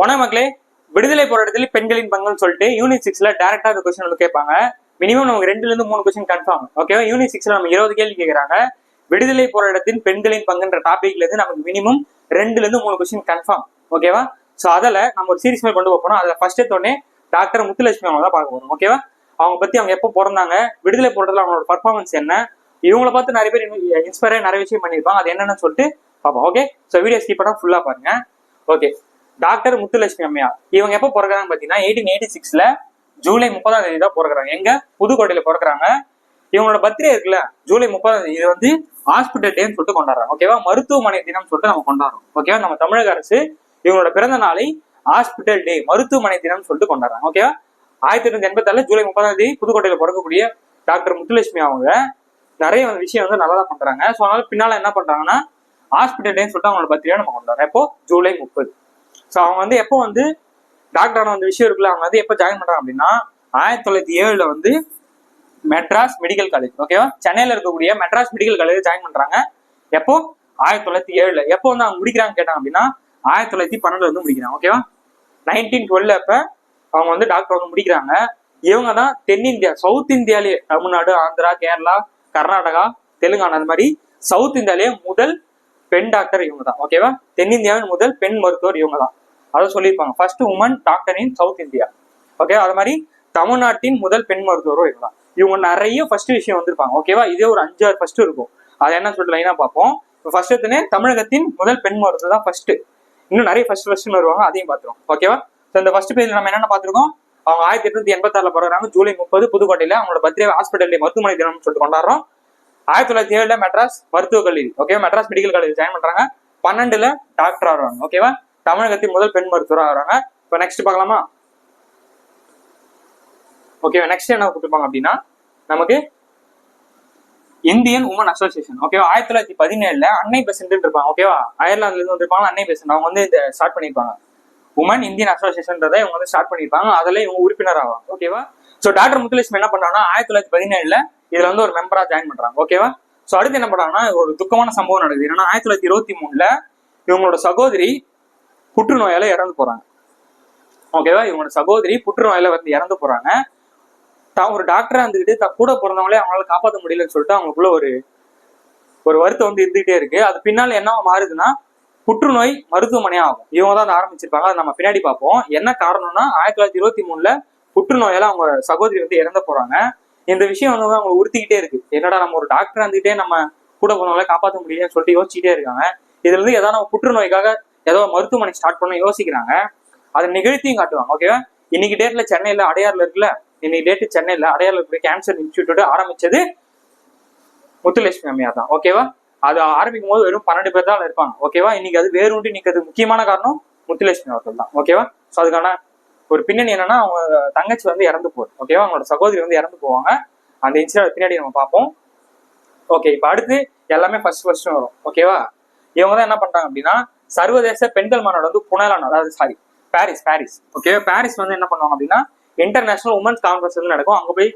உன மக்களே விடுதலை போராட்டத்தில் பெண்களின் பங்குன்னு சொல்லிட்டு யூனிட் சிக்ஸ்ல டேரக்டா அந்த கொஸ்டின் வந்து கேட்பாங்க. மினிமம் நமக்கு ரெண்டுல இருந்து மூணு கொஸ்டின் கன்ஃபார்ம் ஓகேவா யூனிட் சிக்ஸ்ல நம்ம இருபது கேள்வி கேட்கறாங்க விடுதலை போராட்டத்தின் பெண்களின் பங்குன்ற டாபிக்ல இருந்து நமக்கு மினிமம் ரெண்டுல இருந்து மூணு கொஸ்டின் கன்ஃபார்ம் ஓகேவா சோ அதில் நம்ம ஒரு சீரிஸ் மாதிரி கொண்டு போக போறோம். அதில் ஃபர்ஸ்ட் எடுத்தோடனே டாக்டர் முத்துலட்சுமி அவங்க தான் பார்க்க போறோம். ஓகேவா அவங்க பத்தி அவங்க எப்போ பிறந்தாங்க? விடுதலை போராட்டத்தில் அவங்களோட பர்ஃபார்மன்ஸ் என்ன? இவங்கள பார்த்து நிறைய பேர் இன்ஸ்பயர் நிறைய விஷயம் பண்ணியிருப்பாங்க. அது என்னன்னு சொல்லிட்டு பார்ப்போம். ஓகே ஸோ வீடியோ ஸ்கிப் பண்ணால் ஃபுல்லா பாருங்க. ஓகே டாக்டர் முத்துலட்சுமி அம்மையா இவங்க எப்போ பிறகுறாங்க பார்த்தீங்கன்னா எயிட்டீன் எயிட்டி சிக்ஸ்ல ஜூலை முப்பதாம் தேதி தான் பிறகுறாங்க எங்க? புதுக்கோட்டையில பிறக்குறாங்க. இவங்களோட பர்த்டே இருக்குல்ல ஜூலை முப்பதாம் தேதி. இது வந்து ஹாஸ்பிட்டல் டேன்னு சொல்லிட்டு கொண்டாடுறாங்க. ஓகேவா மருத்துவமனை தினம் சொல்லிட்டு நம்ம கொண்டாடுறோம். ஓகேவா நம்ம தமிழக அரசு இவங்களோட பிறந்த நாளை ஹாஸ்பிட்டல் டே மருத்துவமனை தினம் சொல்லிட்டு கொண்டாடுறாங்க. ஓகேவா ஆயிரத்தி எட்நூத்தி எண்பத்தாறுல ஜூலை முப்பதாம் தேதி புதுக்கோட்டையில பிறக்கக்கூடிய டாக்டர் முத்துலட்சுமி அவங்க நிறைய வந்து விஷயம் வந்து நல்லா தான் பண்றாங்க. ஸோ அதனால பின்னால என்ன பண்றாங்கன்னா ஹாஸ்பிட்டல் டேன்னு சொல்லிட்டு அவங்களோட பர்த்டே நம்ம கொண்டாடுறோம். எப்போ? ஜூலை முப்பது. ஸோ அவங்க வந்து எப்போ வந்து டாக்டரான வந்து விஷயம் இருக்குல்ல அவங்க வந்து எப்போ ஜாயின் பண்றாங்க அப்படின்னா ஆயிரத்தி தொள்ளாயிரத்தி ஏழுல வந்து மெட்ராஸ் மெடிக்கல் காலேஜ் ஓகேவா சென்னையில் இருக்கக்கூடிய மெட்ராஸ் மெடிக்கல் காலேஜ் ஜாயின் பண்றாங்க. எப்போ? ஆயிரத்தி தொள்ளாயிரத்தி ஏழுல. எப்போ வந்து அவங்க முடிக்கிறாங்க கேட்டாங்க அப்படின்னா ஆயிரத்தி தொள்ளாயிரத்தி பன்னெண்டுல வந்து முடிக்கிறாங்க ஓகேவா நைன்டீன் டுவெல்ல அப்ப அவங்க வந்து டாக்டர் வந்து முடிக்கிறாங்க. இவங்க தான் தென்னிந்தியா சவுத் இந்தியாலேயே தமிழ்நாடு ஆந்திரா கேரளா கர்நாடகா தெலுங்கானா அந்த மாதிரி சவுத் இந்தியாலேயே முதல் பெண் டாக்டர் இவங்க தான் ஓகேவா தென்னிந்தியாவின் முதல் பெண் மருத்துவர் இவங்க தான் அதை சொல்லியிருப்பாங்க. First woman doctor in South India okay அது மாதிரி தமிழ்நாட்டின் முதல் பெண் மருத்துவரும் இவங்க தான் இவங்க நிறைய ஃபர்ஸ்ட் விஷயம் வந்திருப்பாங்க. ஓகேவா இதே ஒரு அஞ்சாறு ஃபர்ஸ்ட் இருக்கும். அதை என்ன சொல்லி லைனா பார்ப்போம். ஃபர்ஸ்ட் எடுத்துனே தமிழகத்தின் முதல் பெண் மருத்துவர் தான் ஃபர்ஸ்ட் இன்னும் நிறைய ஃபர்ஸ்ட் ஃபர்ஸ்ட்னு வருவாங்க. அதையும் பார்த்துருவோம். ஓகேவா ஸோ இந்த ஃபர்ஸ்ட் பேஜ்ல நம்ம என்னென்ன பார்த்துருக்கோம்? அவங்க ஆயிரத்தி எட்நூத்தி எண்பத்தாறுல பிறகுறாங்க. ஜூலை முப்பது புதுக்கோட்டையில அவங்களோட பர்த்டே ஹாஸ்பிட்டல் மருத்துவமனை தினம்னு சொல்லிட்டு கொண்டாடுறோம். ஆயிரத்தி தொள்ளாயிரத்தி ஏழுல மெட்ராஸ் மருத்துவக் கல்லூரி okay Madras medical college join பண்றாங்க. பன்னெண்டுல டாக்டர் ஆகிறாங்க ஓகேவா தமிழகத்தின் முதல் பெண் மருத்துவராக ஆகிறாங்க. இப்போ நெக்ஸ்ட் பார்க்கலாமா? ஓகேவா நெக்ஸ்ட் என்ன கொடுத்துருப்பாங்க அப்படின்னா நமக்கு இந்தியன் உமன் அசோசியேஷன் ஓகேவா ஆயிரத்தி தொள்ளாயிரத்தி பதினேழுல அன்னை பெசன்ட் இருப்பாங்க ஓகேவா அயர்லாந்துல இருந்து வந்திருப்பாங்க அன்னை பெசன்ட் அவங்க வந்து இதை ஸ்டார்ட் பண்ணிருப்பாங்க உமன் இந்தியன் அசோசியேஷன்றதை இவங்க வந்து ஸ்டார்ட் பண்ணிருப்பாங்க அதுல இவங்க உறுப்பினர் ஆவாங்க ஓகேவா சோ டாக்டர் முத்துலட்சுமி என்ன பண்றாங்கன்னா ஆயிரத்தி தொள்ளாயிரத்தி பதினேழுல இதுல வந்து ஒரு மெம்பரா ஜாயின் பண்றாங்க. ஓகேவா சோ அடுத்து என்ன பண்றாங்கன்னா ஒரு துக்கமான சம்பவம் நடக்குது. என்னன்னா ஆயிரத்தி தொள்ளாயிரத்தி இருபத்தி மூணுல இவங்களோட சகோதரி புற்றுநோயால இறந்து போறாங்க. ஓகேவா இவங்களோட சகோதரி புற்றுநோயால வந்து இறந்து போறாங்க. தான் ஒரு டாக்டரா இருந்துக்கிட்டு தான் கூட பிறந்தவங்களே அவங்களால காப்பாற்ற முடியலன்னு சொல்லிட்டு அவங்களுக்குள்ள ஒரு ஒரு வருத்தம் வந்து இருந்துகிட்டே இருக்கு. அது பின்னால என்ன மாறுதுன்னா புற்றுநோய் மருத்துவமனை ஆகும். இவங்க தான் அதை ஆரம்பிச்சிருப்பாங்க. அதை நம்ம பின்னாடி பார்ப்போம். என்ன காரணம்னா ஆயிரத்தி தொள்ளாயிரத்தி இருபத்தி மூணுல புற்றுநோயால அவங்க சகோதரி வந்து இறந்து போறாங்க. இந்த விஷயம் வந்து அவங்க உறுத்திக்கிட்டே இருக்கு. என்னடா நம்ம ஒரு டாக்டர் வந்துகிட்டே நம்ம கூட போனவங்கள காப்பாற்ற முடியலன்னு சொல்லிட்டு யோசிச்சுட்டே இருக்காங்க. இதுல இருந்து ஏதாவது நம்ம புற்றுநோய்க்காக ஏதோ மருத்துவமனை ஸ்டார்ட் பண்ண யோசிக்கிறாங்க. அதை நிகழ்த்தியும் காட்டுவாங்க. ஓகேவா இன்னைக்கு டேட்ல சென்னையில அடையாறுல இருக்குல்ல? இன்னைக்கு டேட்டு சென்னையில அடையாறுல இருக்கிற கேன்சர் இன்ஸ்டியூட் ஆரம்பிச்சது முத்துலட்சுமி அம்மையார் தான். ஓகேவா அது ஆரம்பிக்கும் போது வெறும் பன்னெண்டு பேர் தான் இருப்பாங்க. ஓகேவா இன்னைக்கு அது வேரூண்டி நிற்கிறது முக்கியமான காரணம் முத்துலட்சுமி அவர்கள் தான். ஓகேவா ஸோ அதுக்கான ஒரு பின்னணி என்னன்னா அவங்க தங்கச்சி வந்து இறந்து போகுது. ஓகேவா அவங்களோட சகோதரி வந்து இறந்து போவாங்க. அந்த இன்சிடென்ட் பின்னாடி நம்ம பார்ப்போம். ஓகே இப்போ அடுத்து எல்லாமே ஃபர்ஸ்ட் ஃபர்ஸ்ட் வரும். ஓகேவா இவங்க தான் என்ன பண்றாங்க அப்படின்னா சர்வதேச பெண்கள் மாநாடு வந்து புனலான அதாவது சாரி பாரிஸ் பாரிஸ். ஓகேவா பாரிஸ் வந்து என்ன பண்ணுவாங்க அப்படின்னா இன்டர்நேஷனல் உமன்ஸ் கான்ஃபரன்ஸ் வந்து நடக்கும். அங்கே போய்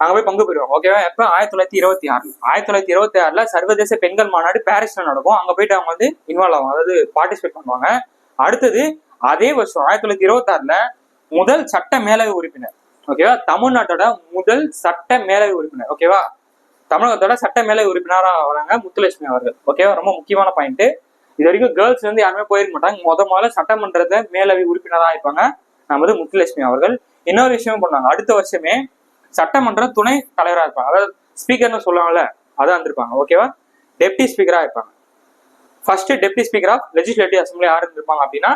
அங்கே போய் பங்கு பெறுவாங்க. ஓகேவா எப்போ? ஆயிரத்தி தொள்ளாயிரத்தி இருபத்தி ஆறு. ஆயிரத்தி தொள்ளாயிரத்தி இருபத்தி ஆறுல சர்வதேச பெண்கள் மாநாடு பாரிஸில் நடக்கும். அங்கே போயிட்டு அவங்க வந்து இன்வால்வ் ஆகும் அதாவது பார்ட்டிசிபேட் பண்ணுவாங்க. அடுத்தது அதே வருஷம் ஆயிரத்தி தொள்ளாயிரத்தி இருபத்தி ஆறுல முதல் சட்ட மேலவை உறுப்பினர் ஓகேவா தமிழ்நாட்டோட முதல் சட்ட மேலவை உறுப்பினர் ஓகேவா தமிழகத்தோட சட்ட மேலவை உறுப்பினராக வராங்க முத்துலட்சுமி அவர்கள் ஓகேவா ரொம்ப முக்கியமான பாயிண்ட் இது வரைக்கும் கேர்ள்ஸ் வந்து யாருமே போயிருக்க மாட்டாங்க. முத முதல்ல சட்டமன்றத்தை மேலவை உறுப்பினராக இருப்பாங்க நமது முத்துலட்சுமி அவர்கள். இன்னொரு விஷயம் பண்ணாங்க அடுத்த வருஷமே சட்டமன்ற துணை தலைவராக இருப்பாங்க. அதாவது ஸ்பீக்கர்னு சொல்லுவாங்கல்ல அதான் இருந்திருப்பாங்க ஓகேவா டெப்டி ஸ்பீக்கராக இருப்பாங்க. First deputy speaker of legislative assembly யார் இருந்திருப்பாங்க அப்படின்னா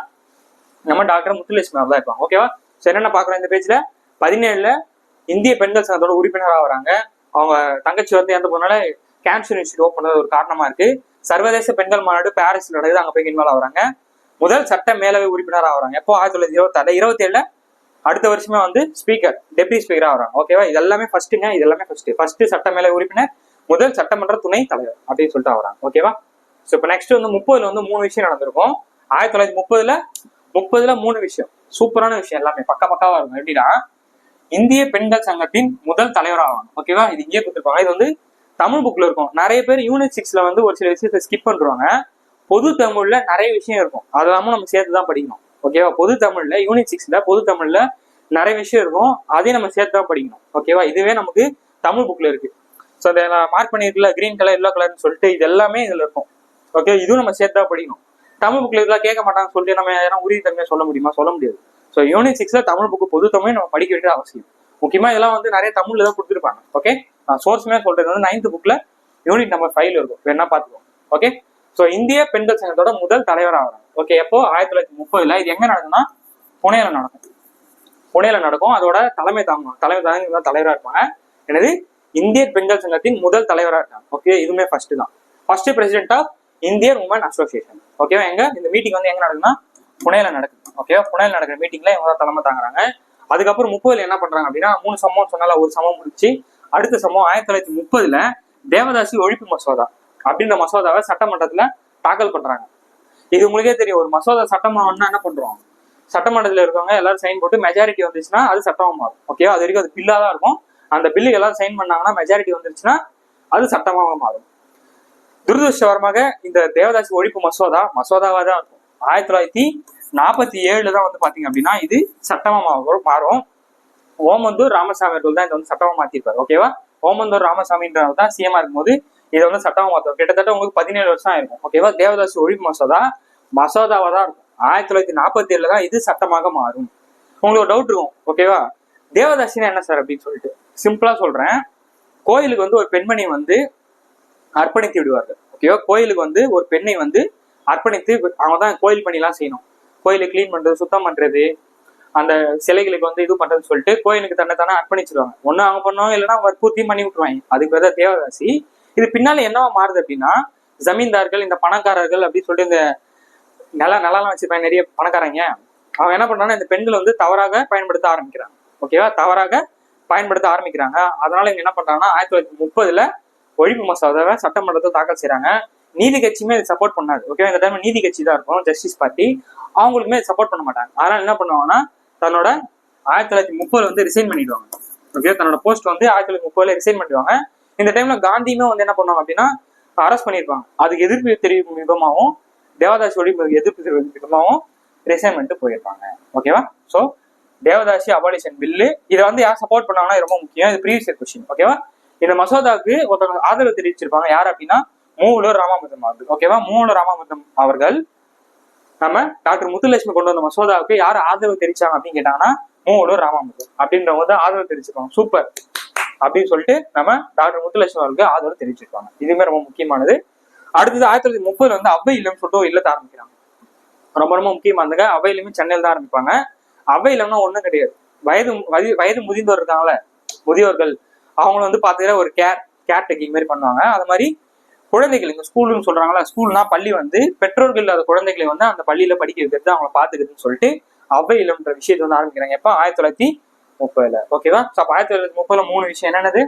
நம்ம டாக்டர் முத்துலட்சுமி அவர் தான் இருப்பாங்க ஓகேவா ஸோ என்னென்ன பார்க்குறோம் இந்த பேஜ்ல பதினேழுல இந்திய பெண்கள் சங்கத்தோட உறுப்பினராக வராங்க. அவங்க தங்கச்சி வந்து இறந்து போனால கேன்சர் இன்ஸ்டியூட் ஓப்பன் பண்ணது ஒரு காரணமா இருக்கு. சர்வதேச பெண்கள் மாநாடு பாரிஸ்ல நடக்குது. அங்க போய் இன்வால்வ் ஆகுறாங்க. முதல் சட்ட மேலவை உறுப்பினராக ஆகுறாங்க எப்போ? ஆயிரத்தி தொள்ளாயிரத்தி இருபத்தாறுல இருபத்தி ஏழுல அடுத்த வருஷமே வந்து ஸ்பீக்கர் டெப்டி ஸ்பீக்கரா வராங்க. ஓகேவா இது எல்லாமே ஃபர்ஸ்ட்டுங்க இது எல்லாமே ஃபர்ஸ்ட் ஃபர்ஸ்ட் சட்ட மேலவை உறுப்பினர் முதல் சட்டமன்ற துணை தலைவர் அப்படின்னு சொல்லிட்டு வராங்க ஓகேவா ஸோ இப்போ நெக்ஸ்ட் வந்து முப்பதுல வந்து மூணு விஷயம் நடந்திருக்கும். ஆயிரத்தி தொள்ளாயிரத்தி முப்பதுல முப்பதுல மூணு விஷயம். சூப்பரான விஷயம் எல்லாமே. பக்க பக்காவா இருக்கும். எப்படின்னா இந்திய பெண்கள் சங்கத்தின் முதல் தலைவராவாங்க ஓகேவா இது இங்கே கொடுத்துருப்பாங்க. இது வந்து தமிழ் புக்ல இருக்கும். நிறைய பேர் யூனிட் சிக்ஸ்ல வந்து ஒரு சில விஷயத்தை ஸ்கிப் பண்றாங்க பொது தமிழ்ல நிறைய விஷயம் இருக்கும். அதெல்லாமும் நம்ம சேர்த்து தான் படிக்கணும் ஓகேவா பொது தமிழ்ல யூனிட் சிக்ஸ்ல பொது தமிழ்ல நிறைய விஷயம் இருக்கும். அதையும் நம்ம சேர்த்து தான் படிக்கணும் ஓகேவா இதுவே நமக்கு தமிழ் புக்ல இருக்கு. ஸோ அதை நான் மார்க் பண்ணியிருக்கல கிரீன் கலர் எல்லோ கலர்னு சொல்லிட்டு இது எல்லாமே இதுல இருக்கும். ஓகே இதுவும் நம்ம சேர்த்து தான் படிக்கணும். தமிழ் புக்ல இதெல்லாம் கேட்க மாட்டாங்கன்னு சொல்லிட்டு நம்ம யாரும் உறுதி தன்மையா சொல்ல முடியுமா? சொல்ல முடியாது. ஸோ யூனிட் சிக்ஸ்ல தமிழ் புக்கு பொது தமிழ் நம்ம படிக்க வேண்டியது அவசியம். முக்கியமா இதெல்லாம் வந்து நிறைய தமிழ்ல தான் கொடுத்துருப்பாங்க. ஓகே நான் சோர்ஸ்மே சொல்றது வந்து நைன்த் புக்ல யூனிட் நம்பர் ஃபைவ்ல இருக்கும். வேணா பாத்துக்கோ ஓகே ஸோ இந்திய பெண்கள் சங்கத்தோட முதல் தலைவர் ஆகிறாங்க ஓகே எப்போ? ஆயிரத்தி தொள்ளாயிரத்தி முப்பதுல. இது எங்க நடக்குன்னா புனேல நடக்கும். புனேல நடக்கும். அதோட தலைமை தாங்கும் தலைமை தாங்க தலைவரா இருப்பாங்க. எனது இந்திய பெண்கள் சங்கத்தின் முதல் தலைவரா இருக்காங்க. ஓகே இதுவுமே ஃபர்ஸ்ட் தான். First president of Indian woman association ஓகேவா எங்க? இந்த மீட்டிங் வந்து எங்க நடக்குதுன்னா புனேல நடக்குது. ஓகேவா புனேல நடக்கிற மீட்டிங்ல இவங்க தான் தலைமை தாங்குறாங்க. அதுக்கப்புறம் முப்பதுல என்ன பண்றாங்க அப்படின்னா மூணு சம்பவம் சொன்னால ஒரு சம்பவம் முடிச்சு அடுத்த சம்பவம் ஆயிரத்தி தொள்ளாயிரத்தி முப்பதுல தேவதாசி ஒழிப்பு மசோதா அப்படின்ற மசோதாவை சட்டமன்றத்துல தாக்கல் பண்றாங்க. இது உங்களுக்கே தெரியும் ஒரு மசோதா சட்டமாகணும்னா என்ன பண்றோம்? சட்டமன்றத்துல இருக்கவங்க எல்லாரும் சைன் போட்டு மெஜாரிட்டி வந்துச்சுன்னா அது சட்டமா மாறும். ஓகேவா அது வரைக்கும் அது பில்லா தான் இருக்கும். அந்த பில்லு எல்லாரும் சைன் பண்ணாங்கன்னா மெஜாரிட்டி வந்துருச்சுன்னா அது சட்டமாக மாறும். துரதிருஷ்டவரமாக இந்த தேவதாசி ஒழிப்பு மசோதா மசோதாவா தான் இருக்கும். ஆயிரத்தி தொள்ளாயிரத்தி நாற்பத்தி ஏழுல தான் வந்து பாத்தீங்க அப்படின்னா இது சட்டமா மாறும். ஓமந்தூர் ராமசாமி அவர்கள் தான் இதை வந்து சட்டமா மாத்திருப்பாரு ஓகேவா ஓமந்தூர் ராமசாமின்றவர் தான் சிஎம்ஆ இருக்கும்போது இதை வந்து சட்டமா மாத்தும் கிட்டத்தட்ட உங்களுக்கு பதினேழு வருஷம் ஆயிருக்கும் ஓகேவா தேவதாசி ஒழிப்பு மசோதா மசோதாவா தான் இருக்கும். ஆயிரத்தி தொள்ளாயிரத்தி நாற்பத்தி ஏழுல தான் இது சட்டமாக மாறும். உங்களுக்கு ஒரு டவுட் இருக்கும் ஓகேவா தேவதாசினா என்ன சார் அப்படின்னு சொல்லிட்டு? சிம்பிளா சொல்றேன். கோயிலுக்கு வந்து ஒரு பெண்மணி வந்து அர்ப்பணித்து விடுவார்கள். ஓகேவா கோயிலுக்கு வந்து ஒரு பெண்ணை வந்து அர்ப்பணித்து அவங்க தான் கோயில் பணிலாம் செய்யணும். கோயிலை க்ளீன் பண்றது சுத்தம் பண்றது அந்த சிலைகளுக்கு வந்து இது பண்றதுன்னு சொல்லிட்டு கோயிலுக்கு தன்னை தானே அர்ப்பணிச்சிருவாங்க. ஒண்ணு அவங்க பண்ணுவாங்க இல்லைன்னா வற்புறுத்தியும் பண்ணி விட்டுருவாங்க. அதுக்கு பேர் தான் தேவதாசி. இது பின்னால என்னவா மாறுது அப்படின்னா ஜமீன்தார்கள் இந்த பணக்காரர்கள் அப்படின்னு சொல்லிட்டு இந்த நில நிலம் வச்சிருப்பாங்க நிறைய பணக்காரங்க. அவங்க என்ன பண்றாங்கன்னா இந்த பெண்கள் வந்து தவறாக பயன்படுத்த ஆரம்பிக்கிறாங்க. ஓகேவா தவறாக பயன்படுத்த ஆரம்பிக்கிறாங்க. அதனால இவங்க என்ன பண்றாங்கன்னா ஆயிரத்தி தொள்ளாயிரத்தி முப்பதுல ஒழிப்பு மசோதாவை சட்டமன்றத்தை தாக்கல் செய்கிறாங்க நீதி கட்சியுமே இது சப்போர்ட் பண்ணாது. ஓகேவா இந்த டைம் நீதி கட்சி தான் இருக்கும். ஜஸ்டிஸ் பார்ட்டி அவங்களுக்குமே சப்போர்ட் பண்ண மாட்டாங்க. அதனால என்ன பண்ணுவாங்கன்னா தன்னோட ஆயிரத்தி தொள்ளாயிரத்தி முப்பதுல வந்து ரிசைன் பண்ணிடுவாங்க. ஓகே தன்னோட போஸ்ட் வந்து ஆயிரத்தி தொள்ளாயிரத்தி முப்பதுல ரிசைன் பண்ணிடுவாங்க. இந்த டைம்ல காந்தியுமே வந்து என்ன பண்ணுவாங்க அப்படின்னா அரெஸ்ட் பண்ணியிருப்பாங்க அதுக்கு எதிர்ப்பு தெரிவிக்கும் விதமாகவும் தேவதாசி ஒழிப்பு எதிர்ப்பு தெரிவிக்கும் விதமாகவும் ரிசைன் பண்ணிட்டு போயிருப்பாங்க. ஓகேவா ஸோ தேவதாசி அபாலிஷன் பில்லு இதை வந்து யார் சப்போர்ட் பண்ணாங்கன்னா ரொம்ப முக்கியம். இது ப்ரீவியஸ் கொஸ்டின் ஓகேவா இந்த மசோதாவுக்கு ஒருத்தவங்க ஆதரவு தெரிவிச்சிருப்பாங்க. யார் அப்படின்னா மூவலூர் ராமாமிர்தம் அவர்கள். ஓகேவா மூவலூர் ராமாமிர்தம் அவர்கள். நம்ம டாக்டர் முத்துலட்சுமி கொண்டு வந்த மசோதாவுக்கு யார் ஆதரவு தெரிவிச்சாங்க அப்படின்னு கேட்டாங்கன்னா மூவலூர் ராமாமிர்தம் அப்படின்றவங்க தான் ஆதரவு தெரிவிச்சிருக்காங்க சூப்பர் அப்படின்னு சொல்லிட்டு நம்ம டாக்டர் முத்துலட்சுமி அவர்களுக்கு ஆதரவு தெரிவிச்சிருப்பாங்க. இதுவுமே ரொம்ப முக்கியமானது. அடுத்தது ஆயிரத்தி தொள்ளாயிரத்தி முப்பதுல வந்து அவ்வை இல்லம் சொல்லிட்டு ஒரு இல்லத்தை ஆரம்பிக்கிறாங்க. ரொம்ப ரொம்ப முக்கியமானதுங்க அவை இல்லமே சென்னையில் தான் ஆரம்பிப்பாங்க. அவை இல்லம்னா ஒண்ணும் கிடையாது. வயது வயது முதிர்ந்தோர் இருக்காங்கல்ல முதியோர்கள். அவங்கள வந்து பார்த்தீங்கன்னா ஒரு கேர் கேர் டேக்கிங் மாதிரி பண்ணுவாங்க. அது மாதிரி குழந்தைகள் இந்த ஸ்கூல்னு சொல்றாங்களா ஸ்கூல்னா பள்ளி வந்து பெற்றோர்கள் இல்லாத குழந்தைகளை வந்து அந்த பள்ளியில படிக்க வைக்கிறது அவங்கள பாத்துக்கிறதுன்னு சொல்லிட்டு அவை இல்லம்ன்ற விஷயத்தை வந்து ஆரம்பிக்கிறாங்க. எப்ப ஆயிரத்தி தொள்ளாயிரத்தி முப்பதுல. ஓகேவா ஸோ அப்ப ஆயிரத்தி தொள்ளாயிரத்தி முப்பதுல மூணு விஷயம் என்னென்னது?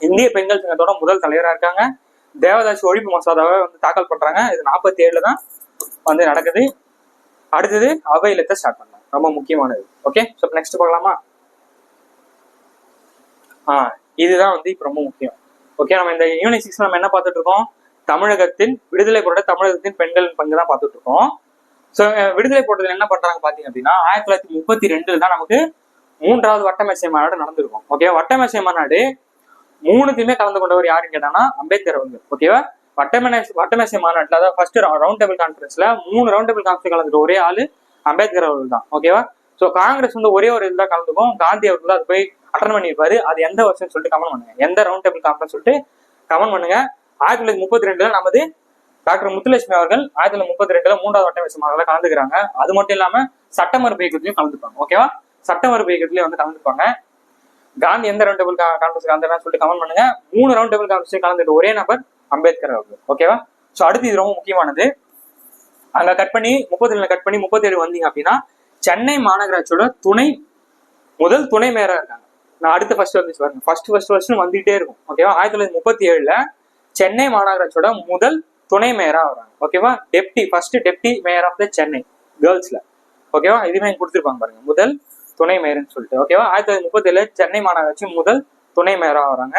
இந்திய பெண்கள் சங்கத்தோட முதல் தலைவரா இருக்காங்க. தேவதாசி ஒழிப்பு மசோதாவை வந்து தாக்கல் பண்றாங்க. இது நாற்பத்தி ஏழுல தான் வந்து நடக்குது. அடுத்தது அவையிலத்தை ஸ்டார்ட் பண்ணாங்க ரொம்ப முக்கியமானது. ஓகே ஸோ நெக்ஸ்ட் பார்க்கலாமா? இதுதான் வந்து இப்போ ரொம்ப முக்கியம். ஓகே நம்ம இந்த யூனிட் சிக்ஸ் நம்ம என்ன பார்த்துட்டு இருக்கோம்? தமிழகத்தின் விடுதலை போராட்ட தமிழகத்தின் பெண்கள் பங்கு தான் பார்த்துட்டு இருக்கோம். ஸோ விடுதலை போராட்டத்தில் என்ன பண்றாங்க பார்த்தீங்க அப்படின்னா ஆயிரத்தி தொள்ளாயிரத்தி முப்பத்தி ரெண்டுல தான் நமக்கு மூன்றாவது வட்டமேசை மாநாடு நடந்திருக்கும். ஓகே வட்டமேசை மாநாடு மூணுத்தையுமே கலந்து கொண்டவர் யாருன்னு கேட்டாங்கன்னா அம்பேத்கர் வந்து ஓகேவா வட்டமேசை வட்டமேசை மாநாட்டில் அதாவது ஃபர்ஸ்ட் ரவுண்ட் டேபிள் கான்ஃபரன்ஸ்ல மூணு ரவுண்ட் டேபிள் கான்ஃபரன்ஸ் கலந்துட்டு ஒரே ஆளு அம்பேத்கர் அவர்கள் தான் ஓகேவா ஸோ காங்கிரஸ் வந்து ஒரே ஒரு இதுதான் கலந்துக்கும். காந்தி அவர்கள் அது போய் அட்டன் பண்ணியிருப்பாரு. அது எந்த வருஷம் சொல்லிட்டு கமெண்ட் பண்ணுங்க. எந்த ரவுண்ட் டேபிள் கான்ஃபரன்ஸ் சொல்லிட்டு கமெண்ட் பண்ணுங்க. ஆயிரத்தி தொள்ளாயிரத்தி முப்பத்தி ரெண்டுல நமது டாக்டர் முத்துலட்சுமி அவர்கள் ஆயிரத்தி தொள்ளாயிரத்தி முப்பத்தி ரெண்டுல மூன்றாவது வட்டமேசை மாநாட்டில் கலந்துக்கிறாங்க. அது மட்டும் இல்லாம சட்டமறுப்பு இயக்கத்திலையும் கலந்துப்பாங்க. ஓகேவா சட்டமறுப்பு இயக்கத்திலையும் வந்து கலந்துப்பாங்க. காந்தி எந்த ரவுண்ட் டேபிள் கான்ஃபரன்ஸ் கலந்துறான்னு சொல்லிட்டு கமெண்ட் பண்ணுங்க. மூணு ரவுண்ட் டேபிள் கான்ஃபரன்ஸ் கலந்துட்டு ஒரே நபர் அம்பேத்கர் அவர்கள். ஓகேவா ஸோ அடுத்து இது ரொம்ப முக்கியமானது. அங்க கட் பண்ணி முப்பத்தி ரெண்டுல கட் பண்ணி முப்பத்தி ஏழு வந்தீங்க அப்படின்னா சென்னை மாநகராட்சியோட துணை முதல் துணை மேயரா இருக்காங்க. நான் அடுத்த ஃபர்ஸ்ட் வந்து பாருங்க ஃபர்ஸ்ட் ஃபர்ஸ்ட் ஃபர்ஸ்ட் வந்துகிட்டே இருக்கும். ஓகேவா ஆயிரத்தி தொள்ளாயிரத்தி முப்பத்தி ஏழுல சென்னை மாநகராட்சியோட முதல் துணை மேயரா வராங்க. ஓகேவா deputy first deputy mayor of the Chennai கேர்ள்ஸ்ல ஓகேவா இதுவுமே கொடுத்துருப்பாங்க பாருங்க. முதல் துணை மேயர்னு சொல்லிட்டு. ஓகேவா ஆயிரத்தி தொள்ளாயிரத்தி முப்பத்தி ஏழுல சென்னை மாநகராட்சி முதல் துணை மேயரா வராங்க.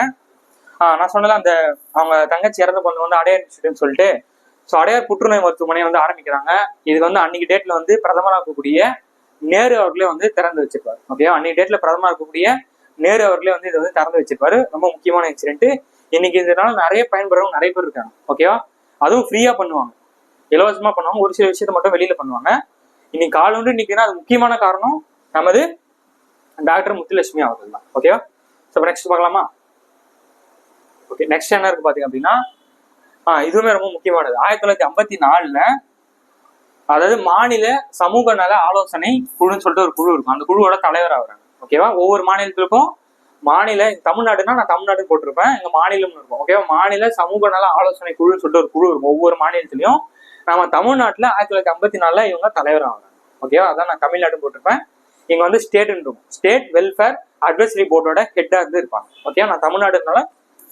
நான் சொன்னல அந்த அவங்க தங்கச்சி இறந்த பொண்ணு வந்து அடையார் அடையாளம் சொல்லிட்டு. ஸோ அடையார் புற்றுநோய் மருத்துவமனை வந்து ஆரம்பிக்கிறாங்க. இது வந்து அன்னைக்கு டேட்ல வந்து பிரதமராக்கக்கூடிய நேரு அவர்களே வந்து திறந்து வச்சிருப்பாரு. ஓகே அன்னைக்கு டேட்ல பிரதமர் இருக்கக்கூடிய நேரு அவர்களே வந்து இதை வந்து திறந்து வச்சிருப்பாரு. ரொம்ப முக்கியமான இன்சிடென்ட் இன்னைக்கு இதனால நிறைய பயன்படுறவங்க நிறைய பேர் இருக்காங்க. ஓகேவா அதுவும் ஃப்ரீயா பண்ணுவாங்க. இலவசமா பண்ணுவாங்க. ஒரு சில விஷயத்த மட்டும் வெளியில பண்ணுவாங்க. இன்னைக்கு கால் உண்டு இன்னைக்குன்னா அது முக்கியமான காரணம் நமது டாக்டர் முத்துலட்சுமி அவர்கள் தான். ஓகேவா ஸோ நெக்ஸ்ட் பார்க்கலாமா? ஓகே நெக்ஸ்ட் என்ன இருக்கு பாத்தீங்க அப்படின்னா? ஆ இதுவுமே ரொம்ப முக்கியமானது. ஆயிரத்தி தொள்ளாயிரத்தி ஐம்பத்தி நாலுல அதாவது மாநில சமூக நல ஆலோசனை குழுன்னு சொல்லிட்டு ஒரு குழு இருக்கும். அந்த குழுவோட தலைவர் அவர். ஓகேவா ஒவ்வொரு மாநிலத்திற்கும் மாநில தமிழ்நாடுனா நான் தமிழ்நாடு போட்டிருப்பேன். எங்க மாநிலம்னு இருக்கும். ஓகேவா மாநில சமூக நல ஆலோசனை குழுன்னு சொல்லிட்டு ஒரு குழு இருக்கும். ஒவ்வொரு மாநிலத்திலையும் நம்ம தமிழ்நாட்டுல ஆயிரத்தி தொள்ளாயிரத்தி ஐம்பத்தி நாலுல இவங்க தலைவர் ஆகிறாங்க ஓகேவா அதான் நான் தமிழ்நாடு போட்டிருப்பேன். இங்க வந்து ஸ்டேட்னு இருக்கும். ஸ்டேட் வெல்ஃபேர் அட்வைசரி போர்டோட ஹெட்டா இருந்து இருப்பாங்க. ஓகேவா நான் தமிழ்நாடுனால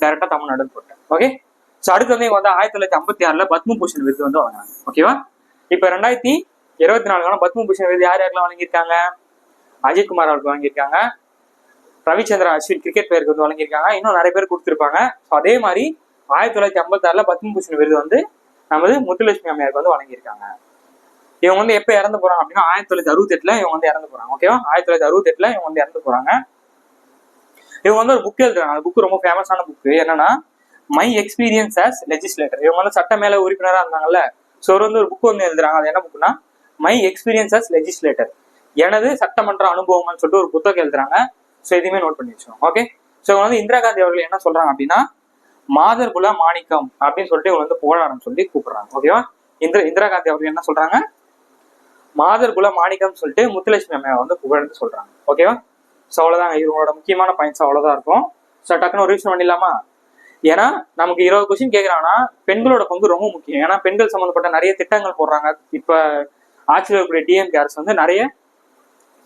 டைரக்டா தமிழ்நாடுன்னு போட்டேன். ஓகே ஸோ அடுத்து வந்து இவங்க வந்து ஆயிரத்தி தொள்ளாயிரத்தி ஐம்பத்தி ஆறுல பத்ம பூஷன் விருது வந்து வாங்கினாங்க ஓகேவா இப்போ ரெண்டாயிரத்தி இருபத்தி நாலுக்கான பத்மபூஷன் விருது யார் யாரெல்லாம் வழங்கியிருக்காங்க? அஜித் குமார் அவருக்கு வழங்கியிருக்காங்க. ரவிச்சந்திரன் அஸ்வின் கிரிக்கெட் பேருக்கு வந்து வழங்கியிருக்காங்க. இன்னும் நிறைய பேர் கொடுத்துருப்பாங்க. ஸோ அதே மாதிரி ஆயிரத்தி தொள்ளாயிரத்தி ஐம்பத்தி ஆறுல விருது வந்து நமது முத்துலட்சுமி அம்மையாருக்கு வந்து வழங்கியிருக்காங்க. இவங்க வந்து எப்போ இறந்து போறாங்க அப்படின்னா ஆயிரத்தி தொள்ளாயிரத்தி அறுபத்தி இவங்க வந்து இறந்து போறாங்க. ஓகேவா ஆயிரத்தி தொள்ளாயிரத்தி அறுபத்தி எட்டுல இவங்க வந்து இறந்து போறாங்க. இவங்க வந்து ஒரு புக் எழுதுறாங்க. அந்த புக் ரொம்ப ஃபேமஸான புக் என்னன்னா மை எக்ஸ்பீரியன்ஸ் ஆஸ் லெஜிஸ்லேட்டர் இவங்க வந்து சட்ட மேல உறுப்பினராக இருந்தாங்கல்ல. ஸோ அவர் வந்து ஒரு புக் வந்து எழுதுறாங்க. அது என்ன புக்னா மை எக்ஸ்பீரியன்ஸ் அஸ் லெஜிஸ்லேட்டர் எனது சட்டமன்ற அனுபவம்னு சொல்லிட்டு ஒரு புத்தகம் எழுதுறாங்க. ஸோ எதுவுமே நோட் பண்ணி வச்சுக்கோங்க. ஓகே ஸோ இவங்க வந்து இந்திரா காந்தி அவர்கள் என்ன சொல்றாங்க அப்படின்னா மாதர் குல மாணிக்கம் அப்படின்னு சொல்லிட்டு இவங்க வந்து புகழாரம் சொல்லி கூப்பிடுறாங்க. ஓகேவா இந்திரா இந்திரா காந்தி அவர்கள் என்ன சொல்றாங்க? மாதர் குல மாணிக்கம் சொல்லிட்டு முத்துலட்சுமி அம்மையை வந்து புகழ்ந்து சொல்றாங்க. ஓகேவா ஸோ அவ்வளோதாங்க இவங்களோட முக்கியமான பாயிண்ட்ஸ் அவ்வளோதான் இருக்கும். ஸோ டக்குன்னு ஒரு விஷயம் பண்ணிடலாமா? ஏன்னா நமக்கு இருபது கொஸ்டின் கேட்குறாங்கன்னா பெண்களோட பங்கு ரொம்ப முக்கியம். ஏன்னா பெண்கள் சம்மந்தப்பட்ட நிறைய திட்டங்கள் போடுறாங்க. இப்போ ஆட்சியில் இருக்கக்கூடிய டிஎம்கே அரசு வந்து நிறைய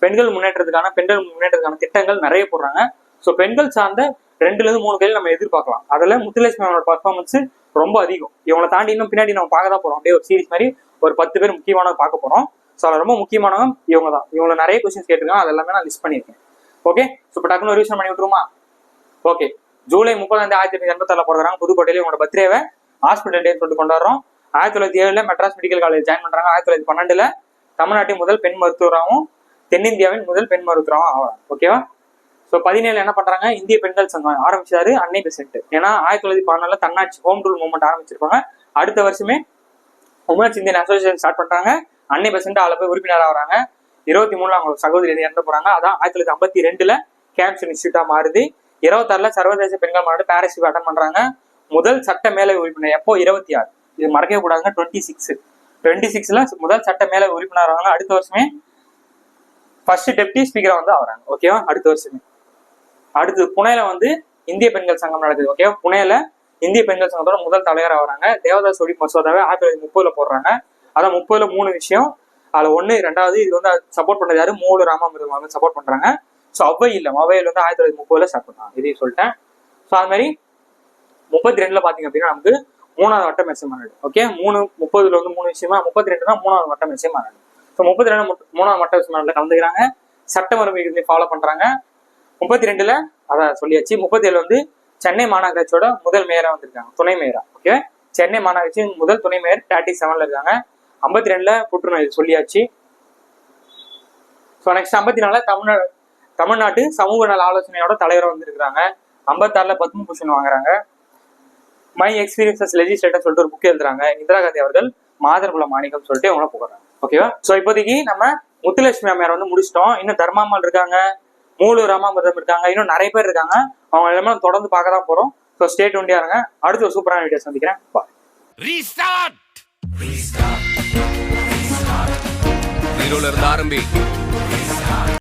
பெண்கள் முன்னேற்றத்துக்கான பெண்கள் முன்னேற்றத்துக்கான திட்டங்கள் நிறைய போடுறாங்க. ஸோ பெண்கள் சார்ந்த ரெண்டுலேருந்து மூணு கையில் நம்ம எதிர்பார்க்கலாம். அதில் முத்துலட்சுமி அவனோட பர்ஃபார்மன்ஸ் ரொம்ப அதிகம். இவங்களை தாண்டி இன்னும் பின்னாடி நம்ம பார்க்க தான் போகிறோம் அப்படியே ஒரு சீரிஸ் மாதிரி ஒரு பத்து பேர் முக்கியமானவங்க பார்க்க போகிறோம் ஸோ அதில் ரொம்ப முக்கியமானவங்க இவங்க தான். இவங்களை நிறைய கொஸ்டின்ஸ் கேட்டிருக்காங்க. அது எல்லாமே நான் லிஸ்ட் பண்ணியிருக்கேன். ஓகே ஸோ இப்போ டக்குனு ஒரு விஷயம் பண்ணி விட்டுருமா ஓகே ஜூலை முப்பதாம் ஆயிரத்தி எட்நூத்தி எண்பத்தாறுல பிறகுறாங்க புதுக்கோட்டையில உங்களோட பர்த்டேவை ஹாஸ்பிட்டல் டே சொல்லிட்டு கொண்டாடுறோம். ஆயிரத்தி தொள்ளாயிரத்தி ஏழுல மெட்ராஸ் மெடிக்கல் காலேஜ் ஜாயின் பண்றாங்க. ஆயிரத்தி தொள்ளாயிரத்தி பன்னெண்டுல தமிழ்நாட்டின் முதல் பெண் மருத்துவராகவும் தென்னிந்தியாவின் முதல் பெண் மருத்துவராகவும் ஆகிறாங்க ஓகேவா ஸோ பதினேழு என்ன பண்றாங்க? இந்திய பெண்கள் சங்கம் ஆரம்பிச்சாரு அன்னை பெசன்ட். ஏன்னா ஆயிரத்தி தொள்ளாயிரத்தி பதினாலுல தன்னாட்சி ஹோம் ரூல் மூவ்மெண்ட் ஆரம்பிச்சிருப்பாங்க. அடுத்த வருஷமே உமன்ஸ் இந்தியன் அசோசியேஷன் ஸ்டார்ட் பண்றாங்க. அன்னை பெசன்ட் அதில் போய் உறுப்பினர் ஆகிறாங்க. இருபத்தி மூணுல அவங்க சகோதரி இறந்து போறாங்க. அதான் ஆயிரத்தி தொள்ளாயிரத்தி ஐம்பத்தி ரெண்டுல கேம்ப்ஸ் இன்ஸ்டியூட்டா மாறுது. இருபத்தாறுல சர்வதேச பெண்கள் மாநாடு பாரிஸ் அட்டன் பண்றாங்க. முதல் சட்ட மேலை உறுப்பினர் எப்போ? இருபத்தி ஆறு. இது மறக்கவே கூடாதுங்க டுவெண்ட்டி சிக்ஸ் டுவெண்ட்டி சிக்ஸ்ல முதல் சட்ட மேலை உறுப்பினர் ஆகிறாங்க அடுத்த வருஷமே ஃபர்ஸ்ட் டெப்டி ஸ்பீக்கரா வந்து ஆகுறாங்க ஓகேவா அடுத்த வருஷமே. அடுத்து புனேல வந்து இந்திய பெண்கள் சங்கம் நடக்குது ஓகேவா புனேல இந்திய பெண்கள் சங்கத்தோட முதல் தலைவர் ஆகிறாங்க. தேவதாஸ் ஒடி மசோதாவை ஆயிரத்தி தொள்ளாயிரத்தி முப்பதுல போடுறாங்க. அதான் முப்பதுல மூணு விஷயம். அதுல ஒண்ணு ரெண்டாவது இது வந்து சப்போர்ட் பண்றது யாரு? மூணு ராமாமிருதம் வந்து சப்போர்ட் பண்றாங்க. ஸோ அவ்வை இல்லை அவையில் வந்து ஆயிரத்தி தொள்ளாயிரத்தி முப்பதுல ஸ்டார்ட் தான் இதையும் சொல்லிட்டேன். ஸோ அது மாதிரி முப்பத்தி ரெண்டுல பாத்தீங்க அப்படின்னா நமக்கு மூணாவது வட்ட மெசை மாநாடு. ஓகே மூணு முப்பதுல வந்து மூணு விஷயமா முப்பத்தி ரெண்டு தான் மூணாவது வட்ட மெசை மாநாடு. ஸோ முப்பத்தி ரெண்டு மூணாவது வட்ட மெசை மாநாடுல கலந்துக்கிறாங்க. சட்டமறுப்பு ஃபாலோ பண்றாங்க. முப்பத்தி ரெண்டுல அதான் சொல்லியாச்சு. முப்பத்தி ஏழு வந்து சென்னை மாநகராட்சியோட முதல் மேயரா வந்திருக்காங்க. துணை மேயரா ஓகே சென்னை மாநகராட்சி முதல் துணை மேயர் தேர்ட்டி செவன்ல இருக்காங்க. ஐம்பத்தி ரெண்டுல புற்றுநோய் சொல்லியாச்சு. ஸோ நெக்ஸ்ட் ஐம்பத்தி நாலுல தமிழ்நாடு தமிழ்நாட்டு சமூக நல ஆலோசனையோட தலைவராக வந்திருக்கிறாங்க. ஐம்பத்தாறுல பத்ம பூஷன் வாங்குறாங்க. மை எக்ஸ்பீரியன்சஸ் லெஜிஸ்லேட்டர் சொல்லிட்டு ஒரு புக் எழுதுறாங்க. இந்திரா காந்தி அவர்கள் மாதர்குல மாணிக்கம் சொல்லிட்டு அவங்கள புகழ்றாங்க. ஓகேவா ஸோ இப்போதைக்கு நம்ம முத்துலட்சுமி அம்மையார் வந்து முடிச்சிட்டோம். இன்னும் தர்மாமல் இருக்காங்க. மூலு ராமாமிரதம் இருக்காங்க. இன்னும் நிறைய பேர் இருக்காங்க. அவங்க எல்லாமே தொடர்ந்து பார்க்க தான் போறோம். ஸோ ஸ்டேட் ஒண்டியா இருங்க. அடுத்த ஒரு சூப்பரான வீடியோ சந்திக்கிறேன். பாய் ரீஸ்டார்ட் ஜீரோல இருந்து ஆரம்பி.